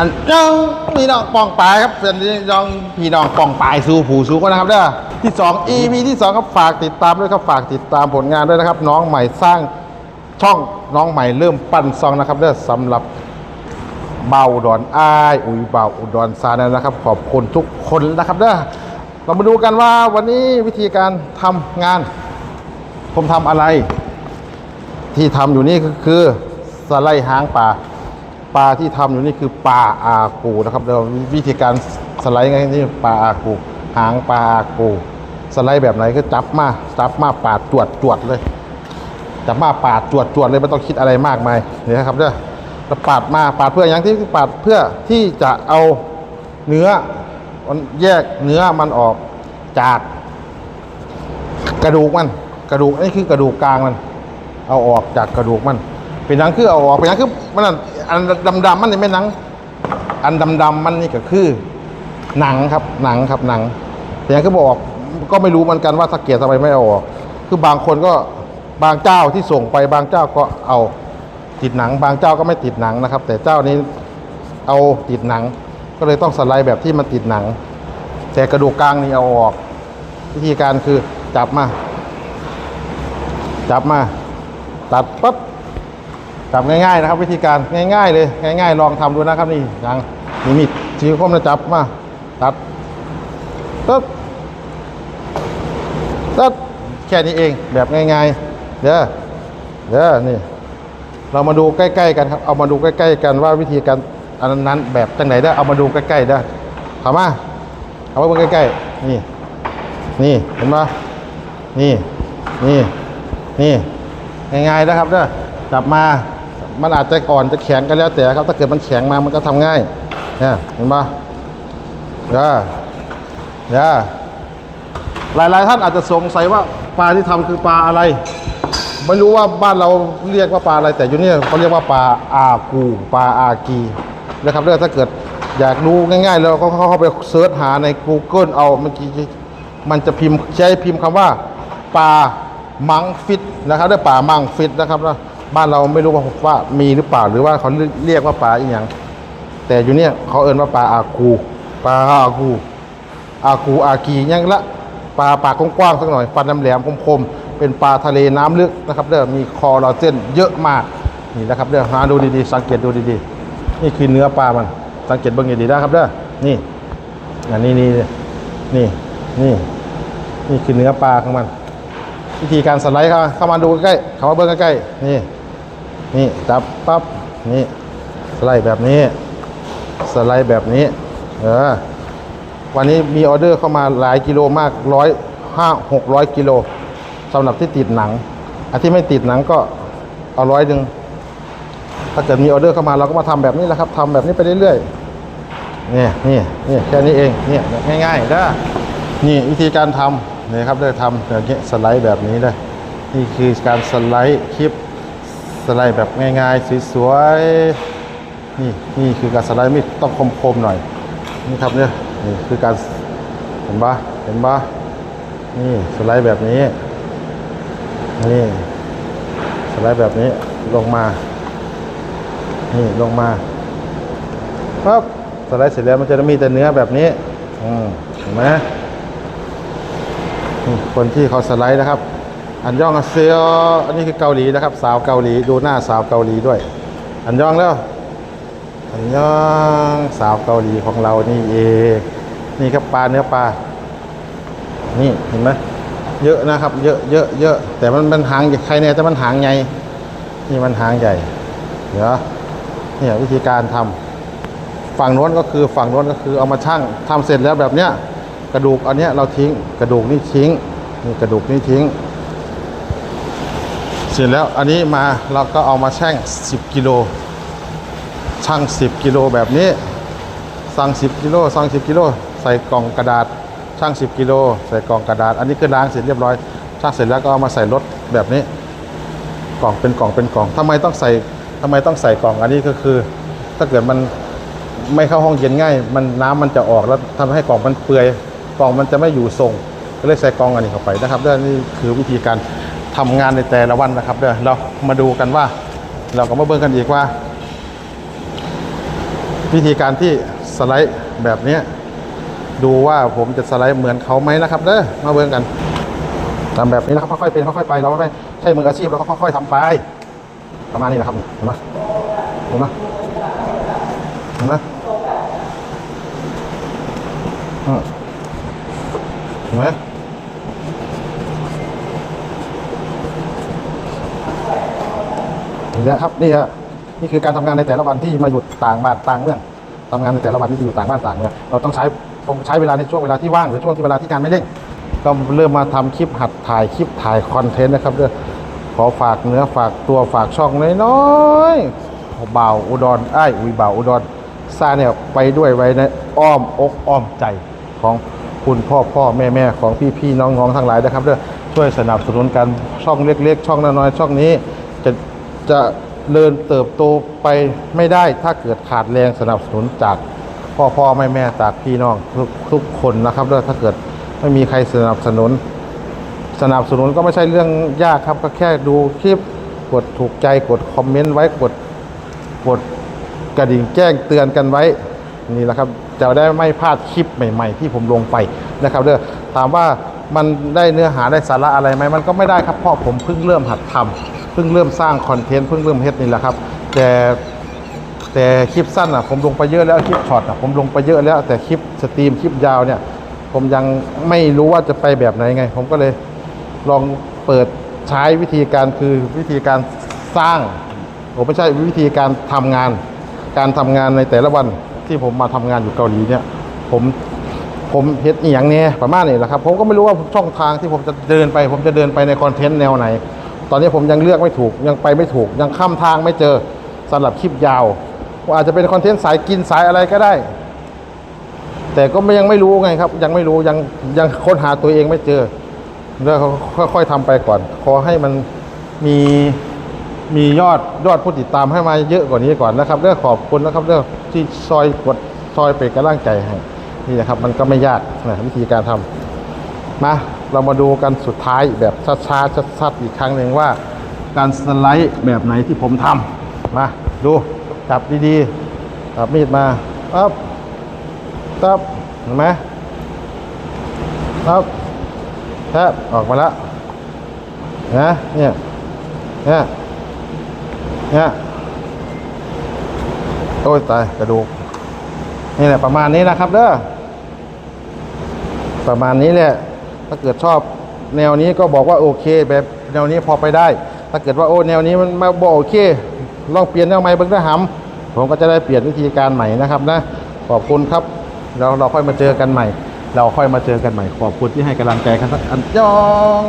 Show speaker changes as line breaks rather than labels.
อันน้องพี่น้องปองปลายครับเป็นน้องพี่น้องปองปลายสู่ผู้สู่ก็นะครับเด้อที่สอง EP ที่สองครับฝากติดตามด้วยครับฝากติดตามผลงานด้วยนะครับ น้องใหม่สร้างช่องน้องใหม่เริ่มปั้นซองนะครับเด้อสำหรับเบาดอนอ้ายอุยเบาอุดรซานนะครับ ขอบคุณทุกคนนะครับเด้อเรามาดูกันว่าวันนี้วิธีการทำงาน ผมทำอะไร ที่ทำอยู่นี่ก็คือสไลด์หางปลา ปลาที่ทำอยู่นี่คือปลาอากูนะครับเราวิธีการสไลด์ไงนี่ปลาอากูหางปลาอากู สไลด์แบบไหนก็จับมาจับมาปาดจวดจวดเลยจับมาปาดจวดจวดเลยไม่ต้องคิดอะไรมากมายนี่นะครับเด้อแล้วปาดมาปาดเพื่ออย่างที่ปาดเพื่อที่จะเอาเนื้อแยกเนื้อมันออกจากกระดูกมัน กระดูกนี่คือกระดูกกลางมัน เอาออกจากกระดูกมัน เป็นนังคือเอาออกเป็นนังคือมันนั่น อันดำๆมันนี่ไม่หนัง อันดำๆมันนี่ก็คือ หนังครับหนังครับหนังแต่ยังก็บอกก็ไม่รู้เหมือนกันว่าสกเกตทำไมไม่เอาออก คือบางคนก็บางเจ้าที่ส่งไปบางเจ้าก็เอาติดหนัง บางเจ้าก็ไม่ติดหนังนะครับ แต่เจ้านี้เอาติดหนัง ก็เลยต้องสไลด์แบบที่มันติดหนัง แต่กระดูกกลางนี่เอาออก วิธีการคือจับมา จับมา ตัดปั๊บ จับง่ายๆนะครับ วิธีการง่าย ๆ เลยง่ายๆ ลองทำดูนะครับนี่ยังนี่มีดชี้คมนะจับมาตัดปึ๊บตัดแค่นี้เองแบบง่ายๆเด้อเด้อนี่ เรามาดูใกล้ๆกันครับ เอามาดูใกล้ๆกันว่าวิธีการอันนั้นแบบจังไหนได้เอามาดูใกล้ๆได้ขามาเอาไว้บนใกล้ๆนี่ นี่เห็นปะนี่ นี่ นี่ ง่ายๆนะครับเด้อจับมา มันอาจจะอ่อนจะแข็งก็แล้วแต่ครับ ถ้าเกิดมันแข็งมามันก็ทำง่ายเนี่ยเห็นปะเด้อเด้อหลายๆท่านอาจจะสงสัยว่าปลาที่ทำคือปลาอะไร ไม่รู้ว่าบ้านเราเรียกว่าปลาอะไร แต่อยู่เนี่ยเขาเรียกว่าปลาอากูปลาอากีนะครับเด้อถ้าเกิดอยากรู้ง่ายๆแล้วก็เข้าไปเซิร์ชหาใน Google เอาเมื่อกี้มันจะพิมพ์ใช้พิมพ์คำว่าปลามังฟิตนะครับด้วยปลามังฟิตนะครับนะ บ้านเราไม่รู้ว่าว่ามีหรือเปล่าหรือว่าเขาเรียกว่าปลาอีกอย่าง แต่อยู่เนี่ยเขาเอิ้นว่าปลาอากูปลาอากูอากูอากียังละปลาปากกว้างๆสักหน่อยฟันแหลมๆคมๆเป็นปลาทะเลน้ำลึกนะครับเด้อมีคอลลาเจนเยอะมากนี่นะครับเด้อหาดูดีๆสังเกตดูดีๆ นี่คือเนื้อปลามันสังเกตเบิ่งดีๆนะครับเด้อนี่อันนี้นี่นี่นี่นี่คือเนื้อปลาของมัน วิธีการสไลด์เข้ามาเข้ามาดูใกล้ๆเข้ามาเบิ่งใกล้ๆนี่ นี่จับปั๊บนี่สไลด์แบบนี้ สไลด์แบบนี้ เออ วันนี้มีออเดอร์เข้ามาหลายกิโลมากร้อยห้าหกร้อยกิโลสำหรับที่ติดหนังอันที่ไม่ติดหนังก็เอาร้อยหนึ่งถ้าเกิดมีออเดอร์เข้ามาเราก็มาทำแบบนี้แหละครับทำแบบนี้ไปเรื่อยๆนี่นี่นี่แค่นี้เองเนี่ยง่ายๆนะนี่วิธีการทำนี่ครับได้ทำแบบนี้สไลด์แบบนี้เลยนี่คือการสไลด์คลิป ไลด์แบบง่ายๆสวยๆนี่นี่คือการสไลด์ไม่ต้องคมๆหน่อยนี่ครับเนี่ยนี่คือการเห็นปะเห็นปะนี่สไลด์แบบนี้นี่สไลด์แบบนี้ลงมานี่ลงมาปั๊บสไลด์เสร็จแล้วมันจะมีแต่เนื้อแบบนี้อืมเห็นไหมคนที่เขาสไลด์นะครับ อันยองอาเซียอันนี้คือเกาหลีนะครับ สาวเกาหลีดูหน้าสาวเกาหลีด้วย อันยองแล้วอันยองสาวเกาหลีของเรานี่เองนี่ครับปลาเนื้อปลานี่เห็นไหมเยอะนะครับ เยอะเยอะเยอะแต่มันมันหางใครเนี่ยแต่มันหางใหญ่นี่มันหางใหญ่เดี๋ยวเนี่ยวิธีการทำฝั่งโน้นก็คือฝั่งโน้นก็คือเอามาชั่งทำเสร็จแล้วแบบเนี้ยกระดูกอันเนี้ยเราทิ้งกระดูกนี่ทิ้งนี่กระดูกนี่ทิ้ง เสร็จแล้วอันนี้มาเราก็เอามาแช่ง 10กิโลช่าง 10กิโลแบบนี้ สั่ง 10กิโลสั่ง 10กิโลใส่กล่องกระดาษช่าง 10กิโลใส่กล่องกระดาษ อันนี้คือล้างเสร็จเรียบร้อยช่างเสร็จแล้วก็เอามาใส่รถแบบนี้ กล่องเป็นกล่องเป็นกล่องทำไมต้องใส่ทำไมต้องใส่กล่องอันนี้ก็คือ ถ้าเกิดมันไม่เข้าห้องเย็นง่าย มันน้ำมันจะออกแล้วทำให้กล่องมันเปื่อยกล่องมันจะไม่อยู่ทรงก็เลยใส่กล่องอันนี้เข้าไปนะครับด้อนี่คือวิธีการ ทำงานในแต่ละวันนะครับเด้อเรามาดูกันว่า เราก็มาเบิ่งกันอีกว่า วิธีการที่สไลด์แบบนี้ดูว่าผมจะสไลด์เหมือนเขาไหมนะครับเด้อมาเบิ่งกันทำแบบนี้นะครับค่อยๆเป็นค่อยๆไปเราไม่ใช่มืออาชีพเราก็ค่อยๆทำไป ประมาณนี้นะครับเห็นไหมเห็นไหมเห็นไหมอืมเห็นไหม นี่แหละครับนี่ฮะนี่คือการทำงานในแต่ละวันที่มาอยู่ต่างบ้านต่างเมืองทำงานในแต่ละวันที่อยู่ต่างบ้านต่างเมืองเราต้องใช้ผมใช้เวลาในช่วงเวลาที่ว่างหรือช่วงที่เวลาที่งานไม่เร่งก็เริ่มมาทำคลิปหัดถ่ายคลิปถ่ายคอนเทนต์นะครับเด้อขอฝากเนื้อฝากตัวฝากช่องน้อยๆเบาอุดรไอ้อุยบ่าอุดรซาเนี่ยไปด้วยไว้ในอ้อมอกอ้อมใจของคุณพ่อพ่อแม่แม่ของพี่พี่น้องน้องทั้งหลายนะครับเด้อช่วยสนับสนุนกันช่องเล็กๆ ช่องน้อยๆช่องนี้จะ จะเริญเติบโตไปไม่ได้ถ้าเกิดขาดแรงสนับสนุนจากพ่อพ่อแม่แม่จากพี่น้องทุกทุกคนนะครับด้วถ้าเกิดไม่มีใครสนับสนุน สนับสนุนก็ไม่ใช่เรื่องยากครับก็แค่ดูคลิปกดถูกใจกดคอมเมนต์ไว้กดกดกระดิ่งแจ้งเตือนกันไว้นี่แหละครับจะได้ไม่พลาดคลิปใหม่ ๆ ที่ผมลงไปนะครับเด้อถามว่ามันได้เนื้อหาได้สาระอะไรไหมมันก็ไม่ได้ครับเพราะผมเพิ่งเริ่มหัดทำ เพิ่งเริ่มสร้างคอนเทนต์เพิ่งเริ่มเฮ็ดนี่แหละครับ แต่แต่คลิปสั้นอะผมลงไปเยอะแล้วคลิปช็อตอะผมลงไปเยอะแล้ว แต่คลิปสตรีมคลิปยาวเนี่ย ผมยังไม่รู้ว่าจะไปแบบไหนไง ผมก็เลยลองเปิดใช้วิธีการคือวิธีการสร้างผมไม่ใช่วิธีการทำงาน การทำงานในแต่ละวันที่ผมมาทำงานอยู่เกาหลีเนี่ย ผมผมเฮ็ดอหย่างเนี้ยประมาณนี้แหละครับ ผมก็ไม่รู้ว่าช่องทางที่ผมจะเดินไป ผมจะเดินไปในคอนเทนต์แนวไหน ตอนนี้ผมยังเลือกไม่ถูกยังไปไม่ถูก ยังข้ามทางไม่เจอสำหรับคลิปยาวว่าอาจจะเป็นคอนเทนต์สายกินสายอะไรก็ได้ แต่ก็ยังไม่รู้ไงครับ ยังไม่รู้ยังยังค้นหาตัวเองไม่เจอแล้วค่อยๆทำไปก่อน ขอให้มันมีมียอดยอดผู้ติดตามให้มาเยอะกว่านี้ก่อนนะครับเรื่องขอบคุณนะครับเรื่องที่ซอยกดซอยเป็นกำลังใจให้นี่นะครับ มันก็ไม่ยากนะวิธีการทำมา เรามาดูกันสุดท้ายแบบช้าๆชัดๆอีกครั้งหนึ่งว่า การสไลด์แบบไหนที่ผมทำมาดูจับดีๆจับมีดมาปั๊บตับเห็นไหมตับแทบออกมาแล้วนะเนี่ยเนี่ยเนี่ยโอ้ยตายกระดูกนี่แหละประมาณนี้นะครับเด้อประมาณนี้แหละ ถ้าเกิดชอบแนวนี้ก็บอกว่าโอเค แบบแนวนี้พอไปได้ ถ้าเกิดว่าโอ้แนวนี้มันมาบอกโอเค ลองเปลี่ยนแนวใหม่เบิ้งได้หำผมก็จะได้เปลี่ยนวิธีการใหม่นะครับนะขอบคุณครับเราเราค่อยมาเจอกันใหม่ เราค่อยมาเจอกันใหม่ ขอบคุณที่ให้กำลังใจครับอันยอง